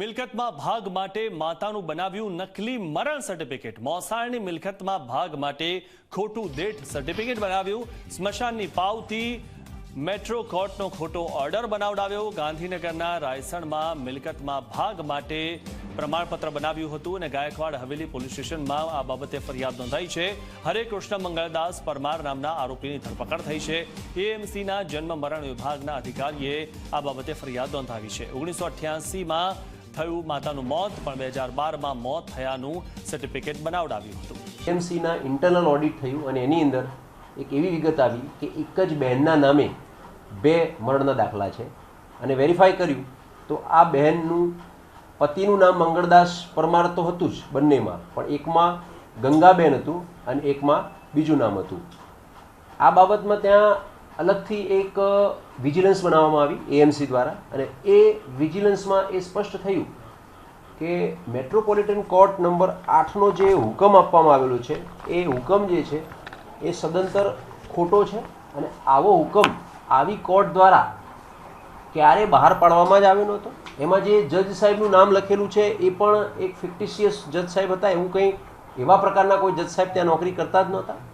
મિલકતમાં ભાગ માટે માતાનું બનાવ્યું નકલી મરણ સર્ટિફિકેટ મોસાળની મિલકતમાં ભાગ માટે ખોટું દેઠ સર્ટિફિકેટ બનાવ્યું. સ્મશાનની પાવતી મેટ્રો કોર્ટનો ખોટો ઓર્ડર બનાવડાવ્યો. ગાંધીનગરના રાયસણમાં મિલકતમાં ભાગ માટે પ્રમાણપત્ર બનાવ્યું હતું અને ગાયકવાડ હવેલી પોલીસ સ્ટેશનમાં આ બાબતે ફરિયાદ નોંધાઈ છે. હરે કૃષ્ણ મંગળદાસ પરમાર નામના આરોપીની ધરપકડ થઈ છે. એએમસીના જન્મ મરણ વિભાગના અધિકારીએ આ બાબતે ફરિયાદ નોંધાવી છે. ઓગણીસો અઠ્યાસીમાં થયું માતાનું મોત, પણ બે હજાર બારમાં મોત થયાનું સર્ટિફિકેટ બનાવડાવ્યું હતું. એમસીના ઇન્ટરનલ ઓડિટ થયું અને એની અંદર એક એવી વિગત આવી કે એક જ બહેનના નામે બે મરણના દાખલા છે. અને વેરીફાઈ કર્યું તો આ બહેનનું પતિનું નામ મંગળદાસ પરમાર તો હતું જ બંનેમાં, પણ એકમાં ગંગાબેન હતું અને એકમાં બીજું નામ હતું. આ બાબતમાં ત્યાં અલગથી એક વિજિલન્સ બનાવવામાં આવી એએમસી દ્વારા અને એ વિજિલન્સમાં એ સ્પષ્ટ થયું કે મેટ્રોપોલિટન કોર્ટ નંબર આઠનો જે હુકમ આપવામાં આવેલો છે, એ હુકમ જે છે, એ સદંતર ખોટો છે અને આવો હુકમ આવી કોર્ટ દ્વારા ક્યારે બહાર પાડવામાં જ આવ્યો નહોતો. એમાં જે જજ સાહેબનું નામ લખેલું છે, એ પણ એક ફિક્ટિશિયસ જજ સાહેબ હતા. એવું કંઈ એવા પ્રકારના કોઈ જજ સાહેબ ત્યાં નોકરી કરતા જ નહોતા.